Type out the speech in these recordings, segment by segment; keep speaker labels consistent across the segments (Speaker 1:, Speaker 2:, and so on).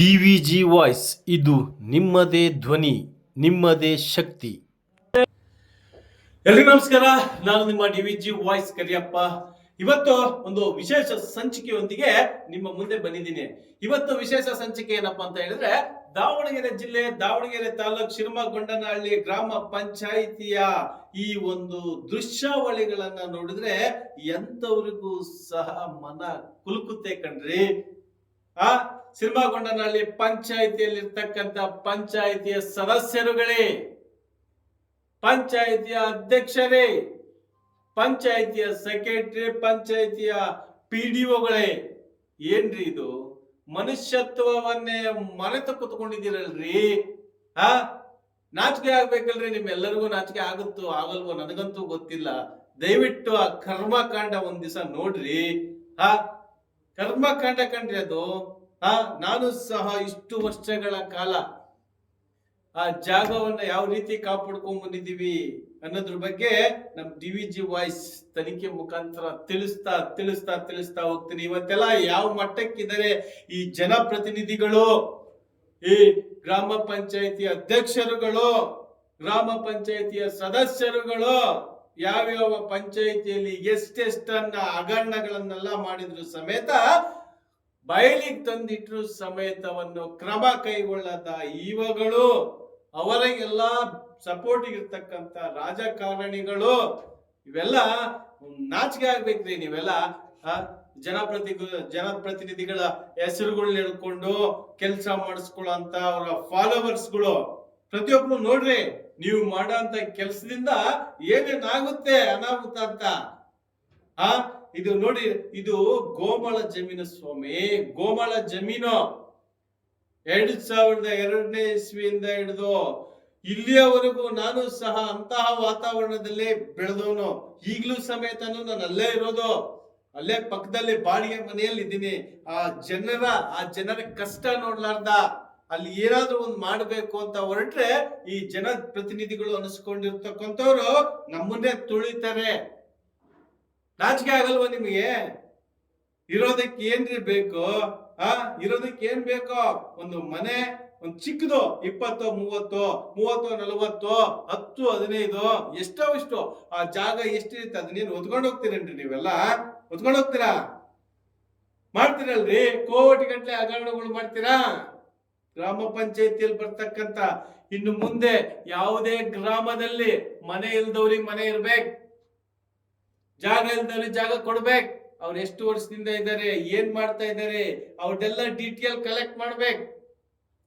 Speaker 1: D V G voice, ಇದು ನಿಮ್ಮದೇ ಧ್ವನಿ, ನಿಮ್ಮದೇ ಶಕ್ತಿ. ಎಲ್ರಿಗೂ ನಮಸ್ಕಾರ. ನಾನು ನಿಮ್ಮ D V G voice Kariyappa. ಇವತ್ತು ಒಂದು ವಿಶೇಷ ಸಂಚಿಕೆಯೊಂದಿಗೆ ನಿಮ್ಮ ಮುಂದೆ ಬಂದಿದ್ದೀನಿ. ಇವತ್ತು ವಿಶೇಷ ಸಂಚಿಕೆ ಏನಪ್ಪಾ ಅಂತ ಹೇಳಿದ್ರೆ, ದಾವಣಗೆರೆ ಜಿಲ್ಲೆ, ದಾವಣಗೆರೆ ತಾಲೂಕ್ ಶಿರಮಗೊಂಡನಹಳ್ಳಿ ಗ್ರಾಮ ಪಂಚಾಯಿತಿಯ ಈ ಒಂದು ದೃಶ್ಯಾವಳಿಗಳನ್ನ ನೋಡಿದ್ರೆ ಎಂತವ್ರಿಗೂ ಸಹ ಮನ ಕುಲುಕುತ್ತೆ ಕಣ್ರಿ. ಆ ಸಿನಿಮಾಗೊಂಡನಹಳ್ಳಿ ಪಂಚಾಯಿತಿಯಲ್ಲಿರ್ತಕ್ಕಂಥ ಪಂಚಾಯಿತಿಯ ಸದಸ್ಯರುಗಳೇ, ಪಂಚಾಯಿತಿಯ ಅಧ್ಯಕ್ಷರೇ, ಪಂಚಾಯಿತಿಯ ಸೆಕ್ರೆಟರಿ, ಪಂಚಾಯಿತಿಯ ಪಿ ಡಿ ಒಗಳೇ, ಏನ್ರಿ ಇದು? ಮನುಷ್ಯತ್ವವನ್ನೇ ಮರೆತು ಕುತ್ಕೊಂಡಿದ್ದೀರಲ್ರಿ? ಆ? ನಾಚಿಕೆ ಆಗ್ಬೇಕಲ್ರಿ ನಿಮ್ಮೆಲ್ಲರಿಗೂ ನಾಚಿಕೆ ಆಗುತ್ತೋ ಆಗಲ್ವೋ ನನಗಂತೂ ಗೊತ್ತಿಲ್ಲ. ದಯವಿಟ್ಟು ಆ ಕರ್ಮಕಾಂಡ ಒಂದ್ ದಿವಸ ನೋಡ್ರಿ. ಆ? ಕರ್ಮಕಾಂಡ ಕಂಡ್ರಿ ಅದು ಆ, ನಾನು ಸಹ ಇಷ್ಟು ವರ್ಷಗಳ ಕಾಲ ಆ ಜಾಗವನ್ನ ಯಾವ ರೀತಿ ಕಾಪಾಡ್ಕೊಂಡ್ ಬಂದಿದ್ದೀವಿ ಅನ್ನೋದ್ರ ಬಗ್ಗೆ ನಮ್ ಡಿ ವಿ ಜಿ ವಾಯ್ಸ್ ತನಿಖೆ ಮುಖಾಂತರ ತಿಳಿಸ್ತಾ ತಿಳಿಸ್ತಾ ತಿಳಿಸ್ತಾ ಹೋಗ್ತೀನಿ. ಇವತ್ತೆಲ್ಲ ಯಾವ ಮಟ್ಟಕ್ಕಿದ್ದಾರೆ ಈ ಜನಪ್ರತಿನಿಧಿಗಳು, ಈ ಗ್ರಾಮ ಪಂಚಾಯತಿ ಅಧ್ಯಕ್ಷರುಗಳು, ಗ್ರಾಮ ಪಂಚಾಯತಿಯ ಸದಸ್ಯರುಗಳು, ಯಾವ್ಯಾವ ಪಂಚಾಯತಿಯಲ್ಲಿ ಎಷ್ಟೆಷ್ಟನ್ನ ಹಗರಣಗಳನ್ನೆಲ್ಲ ಮಾಡಿದ್ರು ಸಮೇತ ಬಯಲಿಗೆ ತಂದಿಟ್ಟರು ಸಮೇತವನ್ನು ಕ್ರಮ ಕೈಗೊಳ್ಳದ ಈವಗಳು ಅವರಿಗೆಲ್ಲ ಸಪೋರ್ಟ್ ಇರ್ತಕ್ಕಂಥ ರಾಜಕಾರಣಿಗಳು, ಇವೆಲ್ಲ ನಾಚಿಕೆ ಆಗ್ಬೇಕ್ರಿ ನೀವೆಲ್ಲ ಜನಪ್ರತಿ ಜನಪ್ರತಿನಿಧಿಗಳ ಹೆಸರುಗಳನ್ನ ಹೇಳ್ಕೊಂಡು ಕೆಲಸ ಮಾಡಿಸ್ಕೊಳ್ಳೋಂತ ಅವರ ಫಾಲೋವರ್ಸ್ಗಳು ಪ್ರತಿಯೊಬ್ಬರು ನೋಡ್ರಿ, ನೀವು ಮಾಡೋಂತ ಕೆಲಸದಿಂದ ಏನೇನಾಗುತ್ತೆ ಅನಾಹುತ ಅಂತ ಆ ಇದು ನೋಡಿ, ಇದು ಗೋಮಳ ಜಮೀನು ಸ್ವಾಮಿ, ಗೋಮಳ ಜಮೀನು. ಎರಡ್ ಸಾವಿರದ ಎರಡನೇ ಇಸ್ವಿಯಿಂದ ಹಿಡಿದು ಇಲ್ಲಿಯವರೆಗೂ ನಾನು ಸಹ ಅಂತಹ ವಾತಾವರಣದಲ್ಲಿ ಬೆಳೆದವನು. ಈಗಲೂ ಸಮೇತ ನಾನು ಅಲ್ಲೇ ಇರೋದು. ಅಲ್ಲೇ ಪಕ್ಕದಲ್ಲಿ ಬಾಡಿಗೆ ಮನೆಯಲ್ಲಿ ಇದ್ದೀನಿ ಆ ಜನರ ಆ ಜನರ ಕಷ್ಟ ನೋಡ್ಲಾರ್ದ. ಅಲ್ಲಿ ಏನಾದ್ರೂ ಒಂದು ಮಾಡಬೇಕು ಅಂತ ಹೊರಟ್ರೆ ಈ ಜನ ಪ್ರತಿನಿಧಿಗಳು ಅನಿಸ್ಕೊಂಡಿರ್ತಕ್ಕಂಥವ್ರು ನಮ್ಮನ್ನೇ ತುಳಿತಾರೆ. ನಾಚಿಕೆ ಆಗಲ್ವ ನಿಮಗೆ? ಇರೋದಕ್ಕೆ ಏನ್ರಿ ಬೇಕು, ಆ, ಇರೋದಕ್ಕೆ ಏನ್ ಬೇಕೋ? ಒಂದು ಮನೆ, ಒಂದು ಚಿಕ್ಕದು, ಇಪ್ಪತ್ತು, ಮೂವತ್ತು ಮೂವತ್ತು, ನಲವತ್ತು, ಹತ್ತು, ಹದಿನೈದು, ಎಷ್ಟೋ, ಇಷ್ಟು, ಆ ಜಾಗ ಎಷ್ಟಿರುತ್ತೆ ಅದನ್ನೇನು ಹೊತ್ಕೊಂಡು ಹೋಗ್ತೀರೇನ್ರಿ ನೀವೆಲ್ಲ? ಹೊತ್ಕೊಂಡು ಹೋಗ್ತೀರಾ? ಮಾಡ್ತೀರಲ್ರಿ? ಕೋಟಿ ಗಂಟೆ ಹಗರಣಗಳು ಮಾಡ್ತೀರಾ? ಗ್ರಾಮ ಪಂಚಾಯತಿಯಲ್ಲಿ ಬರ್ತಕ್ಕಂತ ಇನ್ನು ಮುಂದೆ ಯಾವುದೇ ಗ್ರಾಮದಲ್ಲಿ ಮನೆ ಇಲ್ದವ್ರಿಗೆ ಮನೆ ಇರ್ಬೇಕು. ಜಾಗ ಇಲ್ದವ್ರಿಗೆ ಜಾಗ ಕೊಡ್ಬೇಕು. ಅವ್ರು ಎಷ್ಟು ವರ್ಷದಿಂದ ಇದ್ದಾರೆ, ಏನ್ ಮಾಡ್ತಾ ಇದ್ದಾರೆ, ಅವ್ರದ್ದೆಲ್ಲ ಡಿಟೇಲ್ ಕಲೆಕ್ಟ್ ಮಾಡ್ಬೇಕು.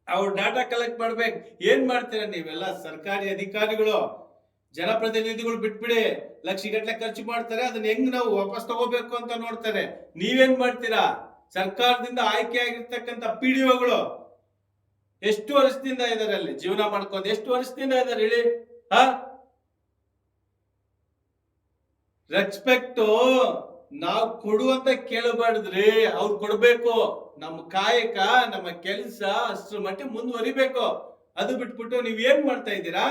Speaker 1: ಅವ್ರ ಡಾಟಾ ಕಲೆಕ್ಟ್ ಮಾಡ್ಬೇಕು. ಏನ್ ಮಾಡ್ತೀರಾ ನೀವೆಲ್ಲ? ಸರ್ಕಾರಿ ಅಧಿಕಾರಿಗಳು, ಜನಪ್ರತಿನಿಧಿಗಳು ಬಿಟ್ಬಿಡಿ. ಲಕ್ಷ ಗಟ್ಟಲೆ ಖರ್ಚು ಮಾಡ್ತಾರೆ, ಅದನ್ನ ಹೆಂಗ್ ನಾವು ವಾಪಸ್ ತಗೋಬೇಕು ಅಂತ ನೋಡ್ತಾರೆ. ನೀವೇನ್ ಮಾಡ್ತೀರಾ? ಸರ್ಕಾರದಿಂದ ಆಯ್ಕೆ ಆಗಿರ್ತಕ್ಕಂಥ ಪಿ ಡಿ ಒಗಳು ಎಷ್ಟು ವರ್ಷದಿಂದ ಇದಾರೆ ಅಲ್ಲಿ? ಜೀವನ ಮಾಡ್ಕೊಂಡು ಎಷ್ಟು ವರ್ಷದಿಂದ ಇದಾರೆ ಹೇಳಿ? ಹಾ? ರೆಸ್ಪೆಕ್ಟ್ ನಾವು ಕೊಡುವಂತ ಕೇಳಬಾರ್ದ್ರಿ. ಅವ್ರು ಕೊಡ್ಬೇಕು. ನಮ್ಮ ಕಾಯಕ, ನಮ್ಮ ಕೆಲಸ ಅಷ್ಟ್ರ ಮಟ್ಟಿಗೆ ಮುಂದುವರಿಬೇಕು. ಅದು ಬಿಟ್ಬಿಟ್ಟು ನೀವ್ ಏನ್ ಮಾಡ್ತಾ ಇದ್ದೀರಾ?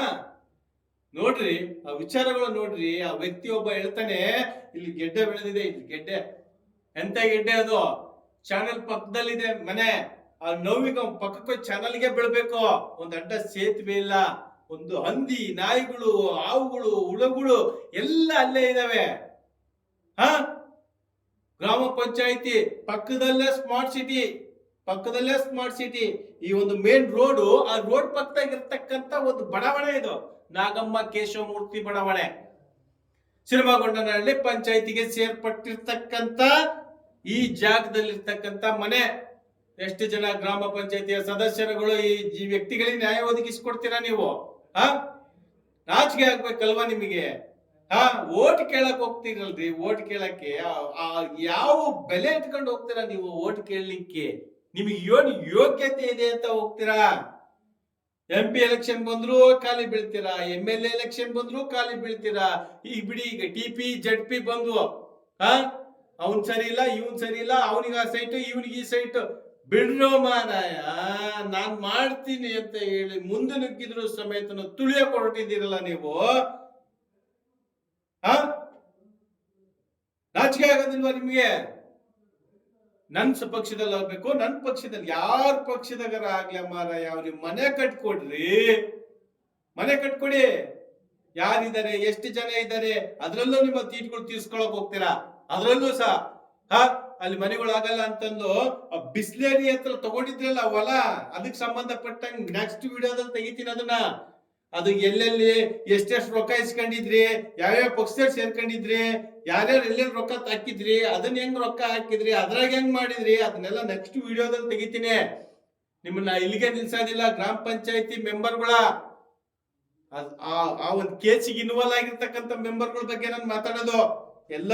Speaker 1: ನೋಡ್ರಿ, ಆ ವಿಚಾರಗಳು ನೋಡ್ರಿ. ಆ ವ್ಯಕ್ತಿ ಒಬ್ಬ ಹೇಳ್ತಾನೆ, ಇಲ್ಲಿ ಗೆಡ್ಡೆ ಬೆಳೆದಿದೆ, ಇಲ್ಲಿ ಗೆಡ್ಡೆ. ಎಂತ ಗೆಡ್ಡೆ ಅದು? ಚಾನೆಲ್ ಪಕ್ಕದಲ್ಲಿದೆ ಮನೆ. ಆ ನೋವಿಗೆ ಪಕ್ಕಕ್ಕೆ ಚಾನಲ್ಗೆ ಬೆಳ್ಬೇಕು. ಒಂದ್ ಅಡ್ಡ ಸೇತುವೆ ಇಲ್ಲ. ಒಂದು ಹಂದಿ, ನಾಯಿಗಳು, ಹಾವುಗಳು, ಹುಳಗಳು ಎಲ್ಲ ಅಲ್ಲೇ ಇದಾವೆ. ಹ? ಗ್ರಾಮ ಪಂಚಾಯಿತಿ ಪಕ್ಕದಲ್ಲೇ ಸ್ಮಾರ್ಟ್ ಸಿಟಿ ಪಕ್ಕದಲ್ಲೇ ಸ್ಮಾರ್ಟ್ ಸಿಟಿ ಈ ಒಂದು ಮೇನ್ ರೋಡು ಆ ರೋಡ್ ಪಕ್ಕದಾಗಿರ್ತಕ್ಕಂತ ಒಂದು ಬಡಾವಣೆ ಇದು. ನಾಗಮ್ಮ ಕೇಶವಮೂರ್ತಿ ಬಡಾವಣೆ. ಸಿನಿಮಾಗೊಂಡನಹಳ್ಳಿ ಪಂಚಾಯತಿಗೆ ಸೇರ್ಪಟ್ಟಿರ್ತಕ್ಕಂತ ಈ ಜಾಗದಲ್ಲಿರ್ತಕ್ಕಂತ ಮನೆ. ಎಷ್ಟು ಜನ ಗ್ರಾಮ ಪಂಚಾಯತಿಯ ಸದಸ್ಯರುಗಳು ಈ ವ್ಯಕ್ತಿಗಳಿಗೆ ನ್ಯಾಯ ಒದಗಿಸಿಕೊಡ್ತೀರಾ ನೀವು? ಹಾ? ನಾಚಿಕೆ ಆಗ್ಬೇಕಲ್ವಾ ನಿಮಗೆ? ಹಾ? ಓಟ್ ಕೇಳಕ್ ಹೋಗ್ತೀರಲ್ರಿ, ಓಟ್ ಕೇಳಕ್ಕೆ. ಯಾವ ಬೆಲೆ ಇಟ್ಕೊಂಡು ಹೋಗ್ತೀರಾ ನೀವು ಓಟ್ ಕೇಳಲಿಕ್ಕೆ? ನಿಮಗೆ ಏನ್ ಯೋಗ್ಯತೆ ಇದೆ ಅಂತ ಹೋಗ್ತೀರಾ? ಎಂ ಪಿ ಎಲೆಕ್ಷನ್ ಬಂದ್ರು ಖಾಲಿ ಬೀಳ್ತೀರಾ? ಎಂ ಎಲ್ ಎಲೆಕ್ಷನ್ ಬಂದ್ರು ಖಾಲಿ ಬೀಳ್ತೀರಾ? ಈಗ ಬಿಡಿ ಈಗ ಟಿ ಪಿ ಜಡ್ ಪಿ ಬಂದ್ವು ಹಾ? ಅವನ್ ಸರಿ ಇಲ್ಲ, ಇವನ್ ಸರಿ ಇಲ್ಲ, ಅವನಿಗೆ ಆ ಸೈಟ್ ಇವನಿಗೆ ಈ ಸೈಟ್ ಬಿಡ್ರೋ ಮಾರಾಯ, ನಾನ್ ಮಾಡ್ತೀನಿ ಅಂತ ಹೇಳಿ ಮುಂದೆ ನುಗ್ಗಿದ್ರು ಸಮೇತ ತುಳಿಯ ಹೊರಟಿದ್ದೀರಲ್ಲ ನೀವು? ಹಾ? ನಾಚಿಕೆ ಆಗೋದಿಲ್ವಾ ನಿಮ್ಗೆ? ನನ್ ಪಕ್ಷದಲ್ಲಿ ಆಗ್ಬೇಕು, ನನ್ ಪಕ್ಷದಲ್ಲಿ ಯಾರ ಪಕ್ಷದಾಗರ ಆಗ್ಲಿ ಮಾರಾಯ, ಅವ್ರಿಗೆ ಮನೆ ಕಟ್ಕೊಡ್ರಿ. ಮನೆ ಕಟ್ಕೊಡಿ. ಯಾರಿದ್ದಾರೆ, ಎಷ್ಟು ಜನ ಇದ್ದಾರೆ, ಅದ್ರಲ್ಲೂ ನಿಮ್ಮ ತೀಟ್ಗಳು ತೀರ್ಸ್ಕೊಳಕ್ ಹೋಗ್ತೀರಾ? ಅದ್ರಲ್ಲೂ ಸಹ. ಹ? ಅಲ್ಲಿ ಮನೆಗಳಾಗಲ್ಲ ಅಂತಂದು ಬಿಸ್ಲೇರಿ ಹತ್ರ ತಗೊಂಡಿದ್ರಲ್ಲ ಹೊಲ, ಅದಕ್ಕೆ ಸಂಬಂಧಪಟ್ಟಂಗ್ ನೆಕ್ಸ್ಟ್ ವಿಡಿಯೋದಲ್ಲಿ ತೆಗಿತೀನಿ ಅದನ್ನ. ಅದು ಎಲ್ಲೆಲ್ಲಿ, ಎಷ್ಟೆಷ್ಟು ರೊಕ್ಕ ಇಸ್ಕೊಂಡಿದ್ರಿ, ಯಾವ್ಯಾವ ಪಕ್ಷದಲ್ಲಿ ಸೇರ್ಕೊಂಡಿದ್ರಿ, ಯಾರ್ಯಾರು ಎಲ್ಲೆಲ್ಲಿ ರೊಕ್ಕ ಹಾಕಿದ್ರಿ ಅದನ್ನ ಹೆಂಗ್ ರೊಕ್ಕ ಹಾಕಿದ್ರಿ, ಅದ್ರಾಗ ಹೆಂಗ್ ಮಾಡಿದ್ರಿ, ಅದನ್ನೆಲ್ಲ ನೆಕ್ಸ್ಟ್ ವಿಡಿಯೋದಲ್ಲಿ ತೆಗಿತೀನಿ. ನಿಮ್ಮನ್ನ ಇಲ್ಲಿಗೆ ನಿಲ್ಸೋದಿಲ್ಲ, ಗ್ರಾಮ ಪಂಚಾಯತಿ ಮೆಂಬರ್ಗಳ ಆ ಒಂದು ಕೇಸಿಗೆ ಇನ್ವಾಲ್ವ್ ಆಗಿರ್ತಕ್ಕಂಥ ಮೆಂಬರ್ಗಳ ಬಗ್ಗೆ ನಾನು ಮಾತಾಡೋದು. ಎಲ್ಲ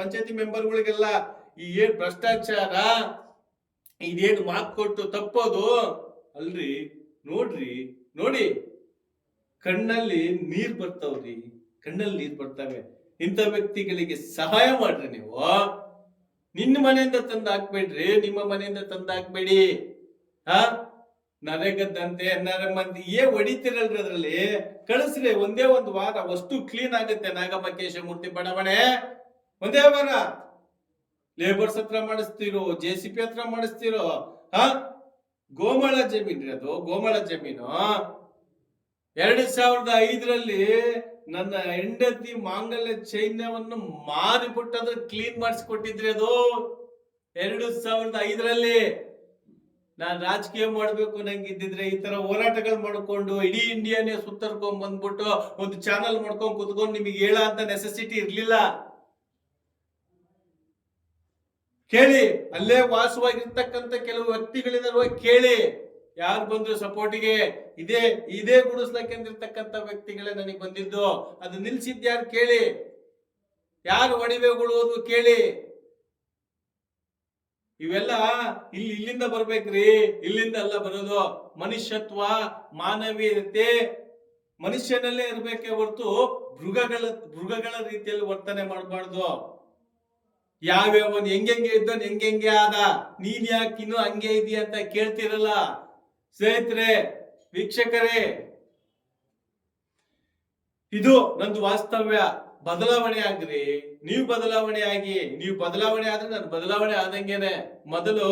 Speaker 1: ಪಂಚಾಯತಿ ಮೆಂಬರ್ಗಳಿಗೆಲ್ಲ ಈ ಏನ್ ಭ್ರಷ್ಟಾಚಾರ? ಇದೇನು ಮಾತು ಕೊಟ್ಟು ತಪ್ಪೋದು? ಅಲ್ರಿ, ನೋಡ್ರಿ, ನೋಡಿ. ಕಣ್ಣಲ್ಲಿ ನೀರ್ ಬರ್ತಾವ್ರಿ, ಕಣ್ಣಲ್ಲಿ ನೀರ್ ಬರ್ತವೆ. ಇಂಥ ವ್ಯಕ್ತಿಗಳಿಗೆ ಸಹಾಯ ಮಾಡ್ರಿ ನೀವು. ನಿನ್ನ ಮನೆಯಿಂದ ತಂದು ಹಾಕ್ಬೇಡ್ರಿ, ನಿಮ್ಮ ಮನೆಯಿಂದ ತಂದು ಹಾಕ್ಬೇಡಿ. ಹಾ? ನರೇಗದ್ದಂತೆ ನರ ಮಂದಿ ಏ ಹೊಡಿತಿರಲ್ರಿ ಅದ್ರಲ್ಲಿ? ಕಳಿಸ್ರಿ, ಒಂದೇ ಒಂದು ವಾರ ವಸ್ತು ಕ್ಲೀನ್ ಆಗುತ್ತೆ ನಾಗಮ್ಮ ಕೇಶಮೂರ್ತಿ ಬಡಾವಣೆ ಒಂದೇ ವಾರ. ಲೇಬರ್ಸ್ ಹತ್ರ ಮಾಡಿಸ್ತಿರೋ ಜೆ ಸಿ ಪಿ ಹತ್ರ ಮಾಡಿಸ್ತಿರೋ, ಹ? ಗೋಮಾಳ ಜಮೀನ್ ರೀ ಅದು, ಗೋಮಾಳ ಜಮೀನು. ಎರಡು ಸಾವಿರದ ಐದರಲ್ಲಿ ನನ್ನ ಹೆಂಡತಿ ಮಾಂಗಲ್ಯ ಚೈನ್ಯವನ್ನು ಮಾರಿಬಿಟ್ಟು ಅದ್ರ ಕ್ಲೀನ್ ಮಾಡಿಸ್ಕೊಟ್ಟಿದ್ರಿ ಅದು. ಎರಡು ಸಾವಿರದ ಐದರಲ್ಲಿ ನಾನು ರಾಜಕೀಯ ಮಾಡಬೇಕು, ನಂಗೆ ಇದ್ದಿದ್ರೆ ಈ ತರ ಹೋರಾಟಗಳು ಮಾಡ್ಕೊಂಡು ಇಡೀ ಇಂಡಿಯಾನೇ ಸುತ್ತರ್ಕೊಂಡ್ ಬಂದ್ಬಿಟ್ಟು ಒಂದು ಚಾನಲ್ ಮಾಡ್ಕೊಂಡು ಕುತ್ಕೊಂಡು ನಿಮಗೆ ಹೇಳ ಅಂತ ನೆಸೆಸಿಟಿ ಇರ್ಲಿಲ್ಲ. ಕೇಳಿ, ಅಲ್ಲೇ ವಾಸವಾಗಿರ್ತಕ್ಕಂಥ ಕೆಲವು ವ್ಯಕ್ತಿಗಳಿಂದ ಕೇಳಿ. ಯಾರು ಬಂದ್ರು ಸಪೋರ್ಟಿಗೆ ಇದೇ ಇದೇ ಗುಡಿಸ್ಲಕ್ಕೆಂದಿರ್ತಕ್ಕಂಥ ವ್ಯಕ್ತಿಗಳೇ ನನಗೆ ಬಂದಿದ್ದು. ಅದು ನಿಲ್ಸಿದ್ ಯಾರು ಕೇಳಿ? ಯಾರು ಒಡಿವೆಗಳು ಕೇಳಿ. ಇವೆಲ್ಲ ಇಲ್ಲಿ, ಇಲ್ಲಿಂದ ಬರ್ಬೇಕ್ರಿ. ಇಲ್ಲಿಂದ ಅಲ್ಲ ಬರೋದು. ಮನುಷ್ಯತ್ವ, ಮಾನವೀಯತೆ, ಮನುಷ್ಯನಲ್ಲೇ ಇರ್ಬೇಕೇ ಹೊರತು ಮೃಗಗಳ ಮೃಗಗಳ ರೀತಿಯಲ್ಲಿ ವರ್ತನೆ ಮಾಡಬಾರ್ದು. ಯಾವ್ಯಾವನ್ ಹೆಂಗೆಂಗೆ ಇದ್ದನ್ ಹೆಂಗೆಂಗೆ ಆದ? ನೀನ್ ಯಾಕೆ ಇನ್ನು ಹಂಗೆ ಇದೀ ಅಂತ ಕೇಳ್ತಿರಲ್ಲ? ಸ್ನೇಹಿತರೆ, ವೀಕ್ಷಕರೇ, ಇದು ನಂದು ವಾಸ್ತವ್ಯ. ಬದಲಾವಣೆ ಆಗ್ರಿ ನೀವು ಬದಲಾವಣೆ ಆಗಿ, ನೀವು ಬದಲಾವಣೆ ಆದ್ರೆ ನಾನು ಬದಲಾವಣೆ ಆದಂಗೆನೆ. ಮೊದಲು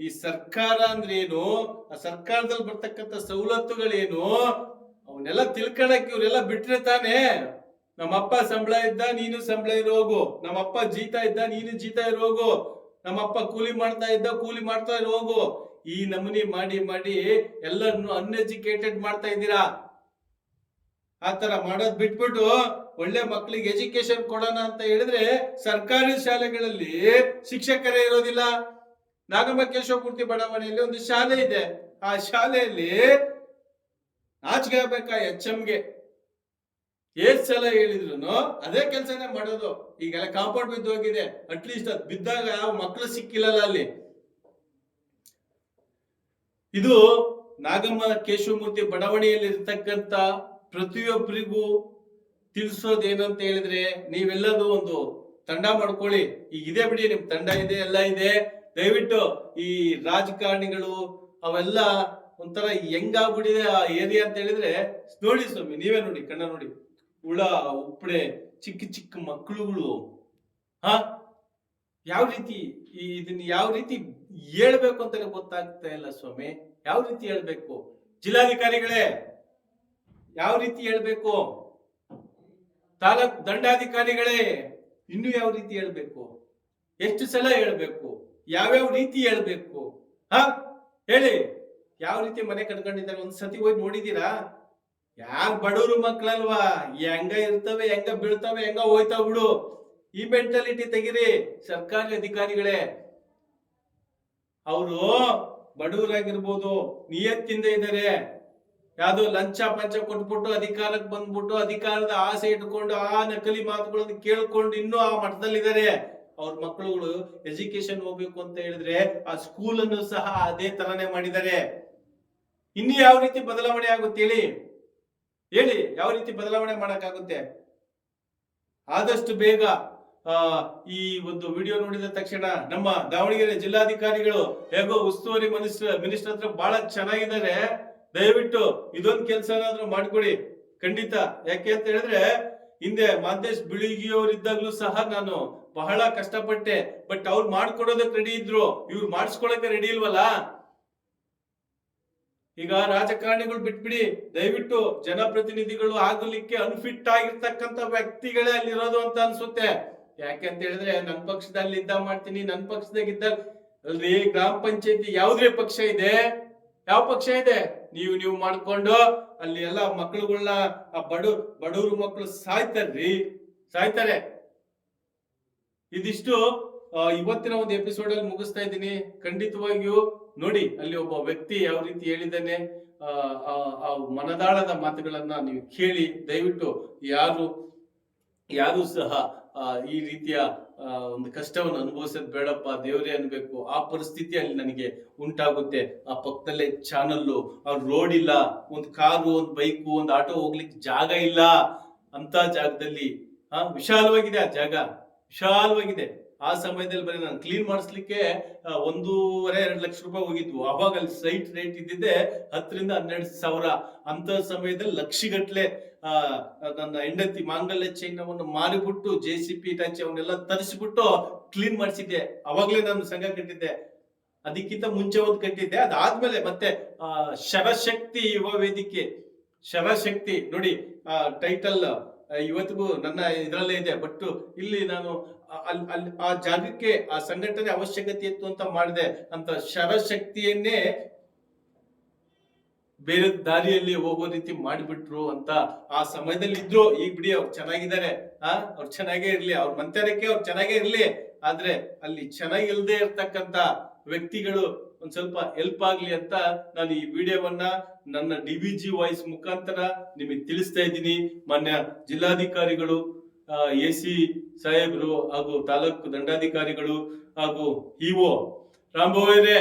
Speaker 1: ಈ ಸರ್ಕಾರ ಅಂದ್ರೆ ಏನು ಆ ಸರ್ಕಾರದಲ್ಲಿ ಬರ್ತಕ್ಕಂಥ ಸವಲತ್ತುಗಳೇನು? ಅವನ್ನೆಲ್ಲ ತಿಳ್ಕೊಳಕ್ ಇವ್ರೆಲ್ಲ ಬಿಟ್ರೆ ತಾನೇ? ನಮ್ಮಪ್ಪ ಸಂಬಳ ಇದ್ದ ನೀನು ಸಂಬಳ ಇರೋಗು. ನಮ್ಮಪ್ಪ ಜೀತ ಇದ್ದ ನೀನು ಜೀತ ಇರೋಗು. ನಮ್ಮಪ್ಪ ಕೂಲಿ ಮಾಡ್ತಾ ಇದ್ದ ಕೂಲಿ ಮಾಡ್ತಾ ಇರೋಗು. ಈ ನಮೂನಿ ಮಾಡಿ ಮಾಡಿ ಎಲ್ಲರನ್ನು ಅನ್ಎಜುಕೇಟೆಡ್ ಮಾಡ್ತಾ ಇದ್ದೀರಾ? ಆ ತರ ಮಾಡೋದ್ ಬಿಟ್ಬಿಟ್ಟು ಒಳ್ಳೆ ಮಕ್ಕಳಿಗೆ ಎಜುಕೇಶನ್ ಕೊಡೋಣ ಅಂತ ಹೇಳಿದ್ರೆ ಸರ್ಕಾರಿ ಶಾಲೆಗಳಲ್ಲಿ ಶಿಕ್ಷಕರೇ ಇರೋದಿಲ್ಲ. ನಾಗಮ್ಮ ಕೇಶವಮೂರ್ತಿ ಬಡಾವಣೆಯಲ್ಲಿ ಒಂದು ಶಾಲೆ ಇದೆ. ಆ ಶಾಲೆಯಲ್ಲಿ ನಾಚಿಕೆ ಆಗ್ಬೇಕಾ ಎಚ್ಗೆ ಏಟ್ ಸಲ ಹೇಳಿದ್ರು ಅದೇ ಕೆಲಸನೇ ಮಾಡೋದು. ಈಗೆಲ್ಲ ಕಾಂಪೌಂಡ್ ಬಿದ್ದು ಹೋಗಿದೆ. ಅಟ್ಲೀಸ್ಟ್ ಅದ್ ಬಿದ್ದಾಗ ಯಾವ ಮಕ್ಕಳು ಸಿಕ್ಕಿಲ್ಲಲ್ಲ ಅಲ್ಲಿ. ಇದು ನಾಗಮ್ಮ ಕೇಶವಮೂರ್ತಿ ಬಡಾವಣೆಯಲ್ಲಿ ಇರ್ತಕ್ಕಂತ ಪ್ರತಿಯೊಬ್ಬರಿಗೂ ತಿಳಿಸೋದೇನಂತ ಹೇಳಿದ್ರೆ ನೀವೆಲ್ಲದೂ ಒಂದು ತಂಡ ಮಾಡ್ಕೊಳ್ಳಿ. ಈಗ ಇದೆ ಬಿಡಿ, ನಿಮ್ ತಂಡ ಇದೆ, ಎಲ್ಲ ಇದೆ. ದಯವಿಟ್ಟು ಈ ರಾಜಕಾರಣಿಗಳು ಅವೆಲ್ಲ ಒಂಥರ ಹೆಂಗಾಗ್ಬಿಟ್ಟಿದೆ ಆ ಏರಿಯಾ ಅಂತ ಹೇಳಿದ್ರೆ ನೋಡಿ ಸ್ವಾಮಿ, ನೀವೇ ನೋಡಿ, ಕಣ್ಣ ನೋಡಿ. ಹುಳ, ಉಪ್ಪಡೆ, ಚಿಕ್ಕ ಚಿಕ್ಕ ಮಕ್ಕಳುಗಳು. ಹಾ? ಯಾವ ರೀತಿ ಇದನ್ನ ಯಾವ ರೀತಿ ಹೇಳ್ಬೇಕು ಅಂತಾನೆ ಗೊತ್ತಾಗ್ತಾ ಇಲ್ಲ ಸ್ವಾಮಿ. ಯಾವ ರೀತಿ ಹೇಳ್ಬೇಕು? ಜಿಲ್ಲಾಧಿಕಾರಿಗಳೇ, ಯಾವ ರೀತಿ ಹೇಳ್ಬೇಕು? ತಾಲೂಕ್ ದಂಡಾಧಿಕಾರಿಗಳೇ, ಇನ್ನು ಯಾವ ರೀತಿ ಹೇಳ್ಬೇಕು? ಎಷ್ಟು ಸಲ ಹೇಳ್ಬೇಕು? ಯಾವ್ಯಾವ ರೀತಿ ಹೇಳ್ಬೇಕು? ಹ? ಹೇಳಿ. ಯಾವ ರೀತಿ ಮನೆ ಕಟ್ಕೊಂಡಿದ್ದಾರೆ? ಒಂದ್ ಸತಿ ಹೋಗಿ ನೋಡಿದೀರಾ ಯಾರ್ ಬಡವರು ಮಕ್ಳಲ್ವಾ? ಹೆಂಗ ಇರ್ತವೆ, ಹೆಂಗ ಬೀಳ್ತವೆ, ಹೆಂಗ ಹೋಯ್ತಾವ್ ಬಿಡು. ಈ ಮೆಂಟಾಲಿಟಿ ತೆಗಿರಿ, ಸರ್ಕಾರಿ ಅಧಿಕಾರಿಗಳೇ. ಅವರು ಬಡವರಾಗಿರ್ಬೋದು, ನಿಯತ್ತಿಂದ ಇದ್ದಾರೆ ಯಾವ್ದು ಲಂಚ ಪಂಚ ಕೊಟ್ಬಿಟ್ಟು ಅಧಿಕಾರಕ್ಕೆ ಬಂದ್ಬಿಟ್ಟು ಅಧಿಕಾರದ ಆಸೆ ಇಟ್ಕೊಂಡು ಆ ನಕಲಿ ಮಾತುಗಳನ್ನು ಕೇಳ್ಕೊಂಡು ಇನ್ನೂ ಆ ಮಠದಲ್ಲಿದ್ದಾರೆ. ಅವ್ರ ಮಕ್ಕಳುಗಳು ಎಜುಕೇಶನ್ ಹೋಗ್ಬೇಕು ಅಂತ ಹೇಳಿದ್ರೆ ಆ ಸ್ಕೂಲನ್ನು ಸಹ ಅದೇ ತರನೇ ಮಾಡಿದ್ದಾರೆ. ಇನ್ನು ಯಾವ ರೀತಿ ಬದಲಾವಣೆ ಆಗುತ್ತೆ ಹೇಳಿ? ಹೇಳಿ, ಯಾವ ರೀತಿ ಬದಲಾವಣೆ ಮಾಡಕ್ಕಾಗುತ್ತೆ? ಆದಷ್ಟು ಬೇಗ ಈ ಒಂದು ವಿಡಿಯೋ ನೋಡಿದ ತಕ್ಷಣ ನಮ್ಮ ದಾವಣಗೆರೆ ಜಿಲ್ಲಾಧಿಕಾರಿಗಳು ಹೇಗೋ ಉಸ್ತುವಾರಿ ಮಿನಿಸ್ಟರ್ ಮಿನಿಸ್ಟರ್ ಹತ್ರ ಬಹಳ ಚೆನ್ನಾಗಿದ್ದಾರೆ. ದಯವಿಟ್ಟು ಇದೊಂದು ಕೆಲಸನಾದ್ರೂ ಮಾಡ್ಕೊಡಿ. ಖಂಡಿತ. ಯಾಕೆ ಅಂತ ಹೇಳಿದ್ರೆ, ಹಿಂದೆ ಮಾದೇಶ್ ಬಿಳಿಗಿಯವರಿದ್ದಾಗ್ಲೂ ಸಹ ನಾನು ಬಹಳ ಕಷ್ಟಪಟ್ಟೆ. ಬಟ್ ಅವ್ರು ಮಾಡ್ಕೊಡೋದಕ್ಕೆ ರೆಡಿ ಇದ್ರು. ಇವ್ರು ಮಾಡಿಸ್ಕೊಳಕ್ಕೆ ರೆಡಿ ಇಲ್ವಲ್ಲ? ಈಗ ರಾಜಕಾರಣಿಗಳು ಬಿಟ್ಬಿಡಿ, ದಯವಿಟ್ಟು ಜನಪ್ರತಿನಿಧಿಗಳು ಆಗಲಿಕ್ಕೆ ಅನ್ಫಿಟ್ ಆಗಿರ್ತಕ್ಕಂಥ ವ್ಯಕ್ತಿಗಳೇ ಅಲ್ಲಿರೋದು ಅಂತ ಅನ್ಸುತ್ತೆ. ಯಾಕೆ ಅಂತ ಹೇಳಿದ್ರೆ, ನನ್ ಪಕ್ಷದಲ್ಲಿ ಇದ್ದ ಮಾಡ್ತೀನಿ, ನನ್ ಪಕ್ಷದಾಗ ಇದ್ದ ಅಲ್ರಿ, ಗ್ರಾಮ ಪಂಚಾಯತಿ ಯಾವ್ದೇ ಪಕ್ಷ ಇದೆ? ಯಾವ ಪಕ್ಷ ಇದೆ? ನೀವು ನೀವು ಮಾಡ್ಕೊಂಡು ಅಲ್ಲಿ ಎಲ್ಲ ಮಕ್ಕಳುಗಳನ್ನ ಆ ಬಡ, ಬಡವ್ರ ಮಕ್ಕಳು ಸಾಯ್ತಾರ್ರಿ. ಸಾಯ್ತಾರೆ. ಇದಿಷ್ಟು ಇವತ್ತಿನ ಒಂದು ಎಪಿಸೋಡ್ ಅಲ್ಲಿ ಮುಗಿಸ್ತಾ ಇದ್ದೀನಿ. ಖಂಡಿತವಾಗಿಯೂ ನೋಡಿ ಅಲ್ಲಿ ಒಬ್ಬ ವ್ಯಕ್ತಿ ಯಾವ ರೀತಿ ಹೇಳಿದ್ದಾನೆ ಆ, ಮನದಾಳದ ಮಾತುಗಳನ್ನ ನೀವು ಕೇಳಿ ದಯವಿಟ್ಟು ಯಾರು ಯಾರು ಸಹ ಈ ರೀತಿಯ ಒಂದು ಕಷ್ಟವನ್ನು ಅನುಭವಿಸೋದು ಬೇಡಪ್ಪ ದೇವರೇ ಅನ್ಬೇಕು ಆ ಪರಿಸ್ಥಿತಿ ಅಲ್ಲಿ ನನಗೆ ಉಂಟಾಗುತ್ತೆ. ಆ ಪಕ್ಕದಲ್ಲೇ ಚಾನಲ್ಲು ರೋಡ್ ಇಲ್ಲ ಒಂದು ಕಾರು ಒಂದು ಬೈಕು ಒಂದು ಆಟೋ ಹೋಗ್ಲಿಕ್ಕೆ ಜಾಗ ಇಲ್ಲ ಅಂತ ಜಾಗದಲ್ಲಿ ಆ ವಿಶಾಲವಾಗಿದೆ ಆ ಜಾಗ ವಿಶಾಲವಾಗಿದೆ. ಆ ಸಮಯದಲ್ಲಿ ಬರೀ ನಾನು ಕ್ಲೀನ್ ಮಾಡಿಸ್ಲಿಕ್ಕೆ ಒಂದೂವರೆ, ಎರಡು ಲಕ್ಷ ರೂಪಾಯಿ ಹೋಗಿದ್ವು. ಅವಾಗ ಅಲ್ಲಿ ಸೈಟ್ ರೇಟ್ ಇದ್ದಿದ್ದೆ ಹತ್ತರಿಂದ ಹನ್ನೆರಡು ಸಾವಿರ. ಅಂತ ಸಮಯದಲ್ಲಿ ಲಕ್ಷಗಟ್ಲೆ ನನ್ನ ಹೆಂಡತಿ ಮಾಂಗಲ್ಯ ಚೈನವನ್ನು ಮಾರಿಬಿಟ್ಟು ಜೆ ಸಿ ಪಿ ಟಚ್ ಅವನ್ನೆಲ್ಲ ತರಿಸ್ಬಿಟ್ಟು ಕ್ಲೀನ್ ಮಾಡಿಸಿದ್ದೆ. ಅವಾಗ್ಲೇ ನಾನು ಸಂಘ ಕಟ್ಟಿದ್ದೆ. ಅದಕ್ಕಿಂತ ಮುಂಚೆ ಒಂದು ಕಟ್ಟಿದ್ದೆ. ಅದಾದ್ಮೇಲೆ ಮತ್ತೆ ಶರಶಕ್ತಿ ಯುವ ವೇದಿಕೆ. ಶರಶಕ್ತಿ ನೋಡಿ ಟೈಟಲ್ ಇವತ್ತಿಗೂ ನನ್ನ ಇದರಲ್ಲೇ ಇದೆ. ಬಟ್ ಇಲ್ಲಿ ನಾನು ಆ- ಅಲ್- ಅಲ್- ಆ ಜಾಗಕ್ಕೆ ಆ ಸಂಘಟನೆ ಅವಶ್ಯಕತೆ ಇತ್ತು ಅಂತ ಮಾಡಿದೆ. ಅಂತ ಶರಶಕ್ತಿಯನ್ನೇ ಬೇರೆ ದಾರಿಯಲ್ಲಿ ಹೋಗೋ ರೀತಿ ಮಾಡಿಬಿಟ್ರು ಅಂತ ಆ ಸಮಯದಲ್ಲಿ ಇದ್ರು. ಈಗ ಬಿಡಿ, ಅವ್ರು ಚೆನ್ನಾಗಿದ್ದಾರೆ. ಆ, ಅವ್ರು ಚೆನ್ನಾಗೇ ಇರ್ಲಿ. ಅವ್ರ ಮಂತ್ಯರಕ್ಕೆ ಅವ್ರು ಚೆನ್ನಾಗೇ ಇರ್ಲಿ. ಆದ್ರೆ ಅಲ್ಲಿ ಚೆನ್ನಾಗಿಲ್ದೇ ಇರ್ತಕ್ಕಂತ ವ್ಯಕ್ತಿಗಳು ಒಂದ್ ಸ್ವಲ್ಪ ಹೆಲ್ಪ್ ಆಗಲಿ ಅಂತ ನಾನು ಈ ವಿಡಿಯೋವನ್ನ ನನ್ನ ಡಿ ವಿ ಜಿ ವಾಯ್ಸ್ ಮುಖಾಂತರ ನಿಮಗೆ ತಿಳಿಸ್ತಾ ಇದ್ದೀನಿ. ಮಾನ್ಯ ಜಿಲ್ಲಾಧಿಕಾರಿಗಳು ಎ ಸಿ ಸಾಹೇಬರು ಹಾಗೂ ತಾಲೂಕು ದಂಡಾಧಿಕಾರಿಗಳು ಹಾಗೂ ಇಒ ರಾಂಬೋಯ್ರೆ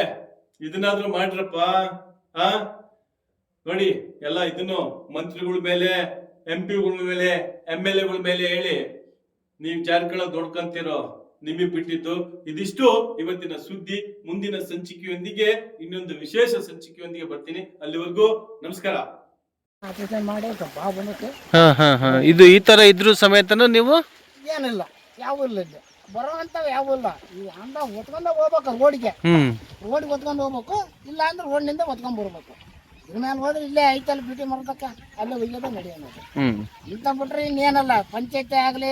Speaker 1: ಇದನ್ನಾದ್ರೂ ಮಾಡ್ರಪ್ಪ? ಆ? ನೋಡಿ, ಎಲ್ಲ ಇದನ್ನು ಮಂತ್ರಿಗಳ ಮೇಲೆ ಎಂ ಪಿಗಳ ಮೇಲೆ ಎಂ ಎಲ್ ಎಗಳ ಮೇಲೆ ಹೇಳಿ. ನೀವು ಜಾರ್ಗಳ ನೋಡ್ಕೊಂತಿರೋ? ನಿಮಗೆ ಬಿಟ್ಟಿದ್ದು ಇದಿಷ್ಟು ಇವತ್ತಿನ ಸುದ್ದಿ. ಮುಂದಿನ ಸಂಚಿಕೆಯೊಂದಿಗೆ ಇನ್ನೊಂದು ವಿಶೇಷ ಸಂಚಿಕೆಯೊಂದಿಗೆ ಬರ್ತೀನಿ. ಅಲ್ಲಿವರೆಗೂ ನಮಸ್ಕಾರ.
Speaker 2: ಇದು ಈ ತರ ಇದ್ರು ಸಮೇತನ ನೀವು?
Speaker 3: ಏನಿಲ್ಲ. ಯಾವ ಇಲ್ಲ ಇಲ್ಲಿ. ಬರೋ ಅಂಥವು ಯಾವ ಇಲ್ಲ. ಅಂದ ಹೊತ್ಕೊಂಡ ಹೋಗ್ಬೇಕು ರೋಡಿಗೆ.
Speaker 2: ರೋಡ್
Speaker 3: ರೋಡಿಗೆ ಹೊತ್ಕೊಂಡು ಹೋಗ್ಬೇಕು. ಇಲ್ಲ ಅಂದ್ರೆ ರೋಡ್ನಿಂದ ಒತ್ಕೊಂಡ್ ಬರ್ಬೇಕು. ಇದ್ರ ಮೇಲೆ ಹೋದ್ರೆ ಇಲ್ಲೇ ಐತಲ್ಲ ಬ್ಯೂಟಿ ಮಾಡ್ಬೇಕ. ಅಲ್ಲೇ ಒಯ್ಯೋದು ನಡೆಯೋದು
Speaker 2: ಹ್ಮ್.
Speaker 3: ಇಂಥ ಬಿಟ್ರೆ ಇನ್ನೇನಲ್ಲ. ಪಂಚಾಯತಿ ಆಗಲಿ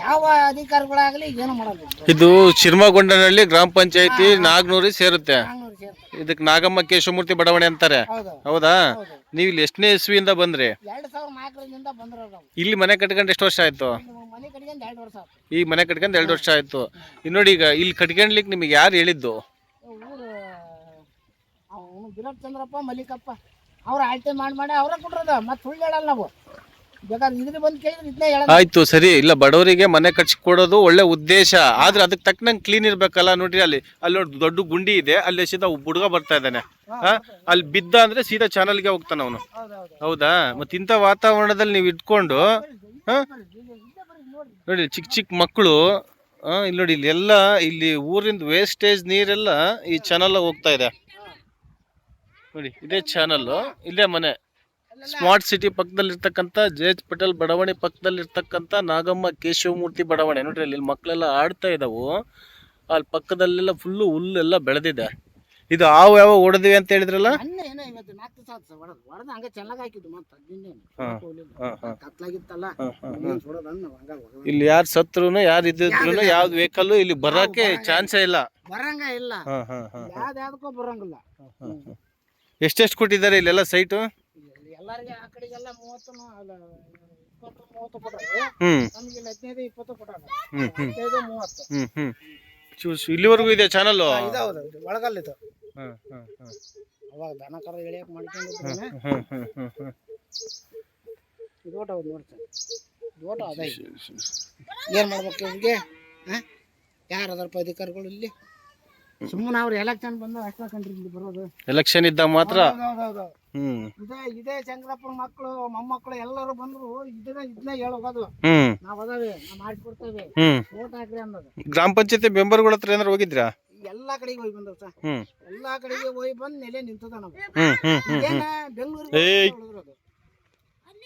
Speaker 3: ಯಾವ ಅಧಿಕಾರಿಗಳಾಗಲಿ ಏನು ಮಾಡಲ್ಲ.
Speaker 2: ಇದು ಶಿರ್ಮಗೊಂಡನಹಳ್ಳಿ ಗ್ರಾಮ ಪಂಚಾಯತಿ ನಾಗ್ನೂರಿ ಸೇರುತ್ತೆ.
Speaker 3: ಇದಕ್ಕೆ ಸೇರ್ತಾರೆ.
Speaker 2: ಇದಕ್ ನಾಗಮ್ಮ ಕೇಶವಮೂರ್ತಿ ಬಡಾವಣೆ ಅಂತಾರೆ.
Speaker 3: ಹೌದು.
Speaker 2: ಹೌದಾ? ನೀವ್ ಇಲ್ಲಿ ಎಷ್ಟನೇ ಇಸ್ವಿಯಿಂದ ಬಂದ್ರಿ?
Speaker 3: ಎರಡು ಸಾವಿರ ನಾಲ್ಕರಿಂದ ಬಂದ್ರು ನಾವು.
Speaker 2: ಇಲ್ಲಿ ಮನೆ ಕಟ್ಕೊಂಡು ಎಷ್ಟು ವರ್ಷ ಆಯ್ತು?
Speaker 3: ಮನೆ ಕಡೆಗೆ ಎರಡು ವರ್ಷ ಆಯ್ತು.
Speaker 2: ಈ ಮನೆ ಕಟ್ಕೊಂಡು ಎರಡು ವರ್ಷ ಆಯ್ತು. ಇನ್ನು ನೋಡಿ ಈಗ ಇಲ್ಲಿ ಕಟ್ಕೊಂಡ್ಲಿಕ್ಕೆ ನಿಮಗೆ ಯಾರು ಹೇಳಿದ್ದು?
Speaker 3: ಊರು ಅವನು ವಿರಾಟ್ ಚಂದ್ರಪ್ಪ ಮಲ್ಲಿಕಪ್ಪ ಅವ್ರ ಆಯ್ಕೆ ಮಾಡಿ ಮಾಡಿ ಅವ್ರ ಕೊಟ್ರದ ಮತ್ತೆ ಸುಳ್ಳು ಹೇಳಲ್ಲ ನಾವು.
Speaker 2: ಆಯ್ತು ಸರಿ. ಇಲ್ಲ ಬಡವರಿಗೆ ಮನೆ ಕಟ್ಸಿ ಕೊಡೋದು ಒಳ್ಳೆ ಉದ್ದೇಶ. ಆದ್ರೆ ಅದಕ್ಕೆ ತಕ್ಕನಂಗೆ ಕ್ಲೀನ್ ಇರ್ಬೇಕಲ್ಲ. ನೋಡ್ರಿ ಅಲ್ಲಿ ಅಲ್ಲಿ ನೋಡಿ ದೊಡ್ಡ ಗುಂಡಿ ಇದೆ. ಅಲ್ಲಿ ಸೀದಾ ಹುಡುಗ ಬರ್ತಾ ಇದ್ದಾನೆ. ಅಲ್ಲಿ ಬಿದ್ದ ಅಂದ್ರೆ ಸೀದಾ ಚಾನಲ್ಗೆ ಹೋಗ್ತಾನ ಅವನು.
Speaker 3: ಹೌದು
Speaker 2: ಮತ್ತೆ ಇಂಥ ವಾತಾವರಣದಲ್ಲಿ ನೀವು ಇಟ್ಕೊಂಡು ಹಾ? ನೋಡಿ ಚಿಕ್ಕ ಚಿಕ್ಕ ಮಕ್ಕಳು ಇಲ್ಲಿ ನೋಡಿ ಇಲ್ಲಿ ಎಲ್ಲ ಇಲ್ಲಿ ಊರಿಂದ ವೇಸ್ಟೇಜ್ ನೀರೆಲ್ಲ ಈ ಚಾನಲ್ ಹೋಗ್ತಾ ಇದೆ. ನೋಡಿ ಇದೇ ಚಾನಲ್ ಇಲ್ಲೇ ಮನೆ. ಸ್ಮಾರ್ಟ್ ಸಿಟಿ ಪಕ್ಕದಲ್ಲಿರ್ತಕ್ಕಂಥ ಜೆ ಎಚ್ ಪಟೇಲ್ ಬಡಾವಣೆ ಪಕ್ಕದಲ್ಲಿರ್ತಕ್ಕಂಥ ನಾಗಮ್ಮ ಕೇಶವಮೂರ್ತಿ ಬಡಾವಣೆ. ನೋಡ್ರಿ ಅಲ್ಲಿ ಮಕ್ಕಳೆಲ್ಲ ಆಡ್ತಾ ಇದಾವು. ಅಲ್ಲಿ ಪಕ್ಕದಲ್ಲೆಲ್ಲ ಫುಲ್ಲು ಹುಲ್ಲೆಲ್ಲ ಬೆಳೆದಿದೆ. ಇದು ಹಾವು ಯಾವ ಹೊಡೆದಿವೆ ಅಂತ ಹೇಳಿದ್ರಲ್ಲ?
Speaker 3: ಮೊನ್ನೆ ಏನೋ ಇವತ್ತು ನಾಲ್ಕು ದಿವಸ ಆಯ್ತು ಹೊಡೆದು. ಹೊಡೆದು ಹಂಗೆ ಚೆನ್ನಾಗಿ ಹಾಕಿದ್ದು ಮತ್ತೆ ನಿನ್ನೆ
Speaker 2: ಹಾ, ಹಾ, ಹಾ.
Speaker 3: ಕತ್ಲಾಗಿತ್ತಲ್ಲ?
Speaker 2: ಹಾ, ಹಾ, ಹಾ.
Speaker 3: ಏನ್ ಸುಡೋದು ಅಂದ್ ನಾವ್ ಹಂಗ ಹೊಡೆದು.
Speaker 2: ಇಲ್ಲಿ ಯಾರು ಸತ್ರು ಯಾರು ಇದ್ದಿದ್ರು ಯಾವ್ದು ವೆಹಿಕಲ್ ಇಲ್ಲಿ ಬರಕ್ಕೆ ಚಾನ್ಸೇ ಇಲ್ಲ.
Speaker 3: ಬರಂಗ ಇಲ್ಲ. ಯಾವ್ದು ಯಾವ್ದಕ್ಕೂ ಬರಂಗಿಲ್ಲ.
Speaker 2: ಎಷ್ಟೆಷ್ಟು ಕೊಟ್ಟಿದ್ದಾರೆ ಇಲ್ಲೆಲ್ಲ ಸೈಟು
Speaker 3: ಆ ಕಡೆಗೆಲ್ಲ ಮೂವತ್ತು ಅಲ್ಲ ಇಪ್ಪತ್ತು ಮೂವತ್ತು ಕೊಟ್ಟಾರೆ
Speaker 2: ಹ್ಮ್.
Speaker 3: ನಮ್ಗೆ ಇಲ್ಲಿ ಹದಿನೈದು ಇಪ್ಪತ್ತು ಕೊಟ್ಟಾರೆ
Speaker 2: ಹ್ಮ್ ಹ್ಮ್.
Speaker 3: ಹದಿನೈದು ಮೂವತ್ತು.
Speaker 2: ಹ್ಮ್ ಹ್ಮ್. ಚೂಸ್ ಇಲ್ಲಿವರೆಗೂ ಇದೆ ಚಾನಲ್
Speaker 3: ಇದಾವ್ದು ಒಳಗಲ್ಲಿದ್ದು ಅವಾಗ ದನ ಕರ ಎಳಿಯಕ್ ಮಾಡ್ಕೊಂಡಿದ್ರೆ ಹ್ಮ್ ಹ್ಮ್ ಸರ್. ಓಟ ಅದ ಏನು ಮಾಡ್ಬೇಕು ಇವ್ರಿಗೆ ಯಾರು ಅದರಪ್ಪ ಅಧಿಕಾರಿಗಳು ಇಲ್ಲಿ? ಸುಮ್ಮನೆ ಅವ್ರು ಎಲೆಕ್ಷನ್ ಬಂದಾಗ ಅಷ್ಟೇ ಕಂಡ್ರಿ ಇಲ್ಲಿ ಬರೋದು.
Speaker 2: ಎಲೆಕ್ಷನ್ ಇದ್ದಾಗ ಮಾತ್ರ?
Speaker 3: ಹೌದೌದು
Speaker 2: ಹ್ಮ್.
Speaker 3: ಇದೇ ಇದೇ ಚಂದ್ರಪ್ಪನ ಮಕ್ಕಳು ಮೊಮ್ಮಕ್ಕಳು ಎಲ್ಲರೂ ಬಂದ್ರು ಇದನ್ನ ಇದನ್ನ ಹೇಳೋದು
Speaker 2: ಹ್ಮ್.
Speaker 3: ನಾವ್ ಅದಾವೆ ನಾವ್ ಮಾಡ್ಕೊಡ್ತೇವೆ.
Speaker 2: ಹ್ಮ್.
Speaker 3: ಓಟ್ ಹಾಕ್ರಿ ಅನ್ನೋದು
Speaker 2: ಗ್ರಾಮ ಪಂಚಾಯತಿ ಮೆಂಬರ್ಗಳ ಹತ್ರ ಏನಾರು ಹೋಗಿದ್ರಾ?
Speaker 3: ಎಲ್ಲಾ ಕಡೆಗೆ ಹೋಗಿ ಬಂದವ್ ಸರ್.
Speaker 2: ಹ್ಮ್.
Speaker 3: ಎಲ್ಲಾ ಕಡೆಗೆ ಹೋಗಿ ಬಂದ್ ನೆಲೆ ನಿಂತದ ನಾವು
Speaker 2: ಹ್ಮ್ ಹ್ಮ್
Speaker 3: ಬೆಂಗಳೂರಿಗೆ
Speaker 2: ಏಯ್.
Speaker 3: ಉಳಿದಿರೋದು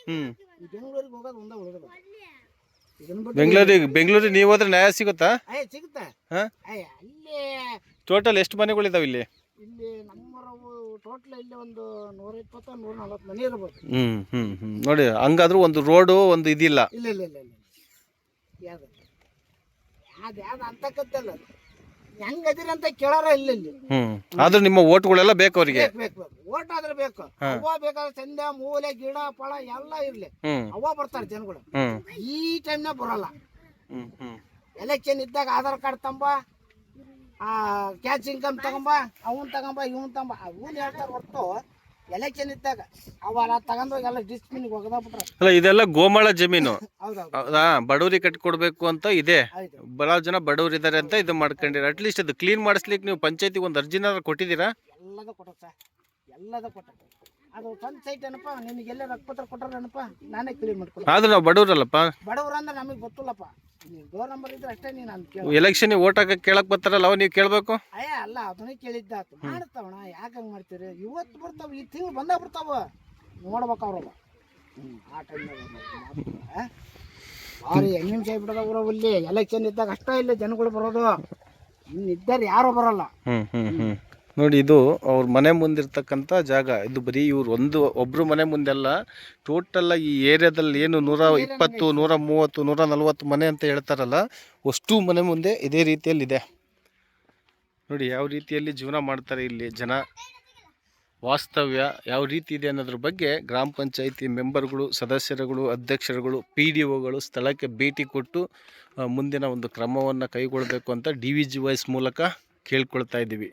Speaker 2: ಹ್ಮ್.
Speaker 3: ಈ ಬೆಂಗಳೂರಿಗೆ ಹೋಗೋದು ಒಂದ ಉಳಿದಿರೋದು
Speaker 1: ಬೆಂಗಳೂರಿಗೆ ಬೆಂಗಳೂರಿಗೆ ನೀವು ಹೋದ್ರೆ ನ್ಯಾಯ ಸಿಗುತ್ತಾ?
Speaker 3: ಅಯ್ಯ ಸಿಗುತ್ತೆ.
Speaker 1: ಹಾ?
Speaker 3: ಅಯ್ಯ ಅಲ್ಲಿ
Speaker 1: ಟೋಟಲ್ ಎಷ್ಟು ಮನೆಗಳಿದಾವೆ ಇಲ್ಲಿ?
Speaker 3: ಇಲ್ಲಿ ನಮ್ಮೂರವು ಟೋಟಲ್ ಇಲ್ಲಿ ಒಂದು ನೂರ ಇಪ್ಪತ್ತು ನೂರ ನಲ್ವತ್ತು ಮನೆ ಇರ್ಬೋದು.
Speaker 1: ಹ್ಮ್ ಹ್ಮ್ ಹ್ಮ್. ನೋಡಿ ಹಂಗಾದ್ರೂ ಒಂದು ರೋಡು ಒಂದು ಇದಿಲ್ಲ.
Speaker 3: ಇಲ್ಲ ಇಲ್ಲ ಇಲ್ಲ ಇಲ್ಲ. ಯಾವ್ದು? ಯಾವ್ದು ಯಾವ್ದು ಅಂತಕ್ಕದ್ದಲ್ಲ ಹೆಂಗ್ ಅದಿರ ಅಂತ ಕೇಳಾರ ಇಲ್ಲ ಇಲ್ಲಿ.
Speaker 1: ಹ್ಮ್. ಆದ್ರೂ ನಿಮ್ಮ ಓಟ್ಗಳೆಲ್ಲ ಬೇಕು ಅವರಿಗೆ.
Speaker 3: ಬೇಕು ಬೇಕು. ಆದ್ರೆ ಬೇಕು. ಅವ್ವ ಬೇಕಾದ್ರೆ ಚಂದ ಮೂಲೆ ಗಿಡ ಪಳ ಎಲ್ಲ ಇರ್ಲಿ.
Speaker 1: ಅವ
Speaker 3: ಅವ್ವ ಬರ್ತಾರೆ ಜನಗಳು. ಈ ಟೈಮ್ನಾಗ ಬರಲ್ಲ. ಎಲೆಕ್ಷನ್ ಇದ್ದಾಗ ಆಧಾರ್ ಕಾರ್ಡ್ ತಂಬ ಆ ಕ್ಯಾಚ್ ಇನ್ಕಮ್ ತಗೊಂಬ ಅವನ್ ತಗೊಂಬ ಇವನ್ ತಗೊಂಬ ಅವನ್ ಹೇಳ್ತಾರೆ ಹೊರತು ಎಲೆಕ್ಷನ್ ಇದ್ದಾಗ ಅವರ ತಗೊಂಡೋಗಿ ಎಲ್ಲ ಡಿಸ್ಟ್ಬಿನ್ಗೆ ಹೋಗದ
Speaker 1: ಅಲ್ಲ ಇದೆಲ್ಲ ಗೋಮಾಳ ಜಮೀನು. ಹೌದಾ ಬಡವರಿಗೆ ಕಟ್ಕೊಡ್ಬೇಕು ಅಂತ ಇದೆ. ಬಹಳ ಜನ ಬಡವರು ಇದಾರೆ ಅಂತ ಇದು ಮಾಡ್ಕೊಂಡಿರ. ಅಟ್ಲೀಸ್ಟ್ ಅದು ಕ್ಲೀನ್ ಮಾಡಿಸ್ಲಿಕ್ಕೆ ನೀವು ಪಂಚಾಯತಿಗೆ ಒಂದು ಅರ್ಜಿನಾರ ಕೊಟ್ಟಿದ್ದೀರಾ?
Speaker 3: ಎಲ್ಲದೂ ಸರ್. ಎಲ್ಲದ ಕೊಟ್ಟ ಅದು ಸ್ವಂತ ಸೈಟ್ ಏನಪ್ಪ ನಿಮ್ಗೆ ಎಲ್ಲ ರೊಕ್ಕಪತ್ರ ಕೊಟ್ಟಾರೇನಪ್ಪ ನಾನೇ ಕ್ಲೀನ್ ಮಾಡ್ಕೊಂಡು
Speaker 1: ಆದ್ರೂ ನಾವು ಬಡವರಲ್ಲಪ್ಪ?
Speaker 3: ಬಡವ್ರು ಅಂದ್ರೆ ನಮಗೆ ಗೊತ್ತಿಲ್ಲಪ್ಪ. ನೀವು ಡೋರ್ ನಂಬರ್ ಇದ್ರೆ ಅಷ್ಟೇ ನೀನು ಅಂತ ಕೇಳ
Speaker 1: ಎಲೆಕ್ಷನ್ ಓಟ್ ಹಾಕಕ್ ಕೇಳಕ್ ಬರ್ತಾರಲ್ಲ ಅವ ನೀವು ಕೇಳ್ಬೇಕು?
Speaker 3: ಅಯ್ಯ ಅಲ್ಲ ಅದನ್ನೇ ಕೇಳಿದ್ದಾತು ಮಾಡ್ತಾವಣ ಯಾಕೆ ಹಂಗೆ ಮಾಡ್ತೀರಿ? ಇವತ್ತು ಬರ್ತಾವ ಈ ತಿಂಗಳು ಬಂದಾಗ ಬರ್ತಾವ. ನೋಡ್ಬೇಕು ಅವ್ರವ ಆ ಟೈಮ್ನಾಗ ಭಾರಿ ಹೆಂಗ್ ನಿಮಿಷ ಆಗ್ಬಿಡದ ಊರಲ್ಲಿ ಎಲೆಕ್ಷನ್ ಇದ್ದಾಗ ಅಷ್ಟೇ ಇಲ್ಲ ಜನಗಳು ಬರೋದು. ಇನ್ನು ಇದ್ದಾರೆ ಯಾರೂ ಬರಲ್ಲ.
Speaker 1: ಹ್ಮ್ ಹ್ಮ್ ಹ್ಮ್. ನೋಡಿ ಇದು ಅವ್ರ ಮನೆ ಮುಂದಿರ್ತಕ್ಕಂಥ ಜಾಗ. ಇದು ಬರೀ ಇವ್ರು ಒಂದು, ಒಬ್ರು ಮನೆ ಮುಂದೆಲ್ಲ ಟೋಟಲ್ ಈ ಏರಿಯಾದಲ್ಲಿ ಏನು ನೂರ ಇಪ್ಪತ್ತು, ನೂರ ಮೂವತ್ತು, ನೂರ ನಲ್ವತ್ತು ಮನೆ ಅಂತ ಹೇಳ್ತಾರಲ್ಲ, ಅಷ್ಟು ಮನೆ ಮುಂದೆ ಇದೇ ರೀತಿಯಲ್ಲಿದೆ. ನೋಡಿ ಯಾವ ರೀತಿಯಲ್ಲಿ ಜೀವನ ಮಾಡ್ತಾರೆ ಇಲ್ಲಿ ಜನ. ವಾಸ್ತವ್ಯ ಯಾವ ರೀತಿ ಇದೆ ಅನ್ನೋದ್ರ ಬಗ್ಗೆ ಗ್ರಾಮ ಪಂಚಾಯಿತಿ ಮೆಂಬರ್ಗಳು, ಸದಸ್ಯರುಗಳು, ಅಧ್ಯಕ್ಷರುಗಳು ಪಿ ಡಿ ಒಗಳು ಸ್ಥಳಕ್ಕೆ ಭೇಟಿ ಕೊಟ್ಟು ಮುಂದಿನ ಒಂದು ಕ್ರಮವನ್ನು ಕೈಗೊಳ್ಳಬೇಕು ಅಂತ ಡಿ ವಿ ಜಿ ವೈಸ್ ಮೂಲಕ ಕೇಳ್ಕೊಳ್ತಾ ಇದ್ದೀವಿ.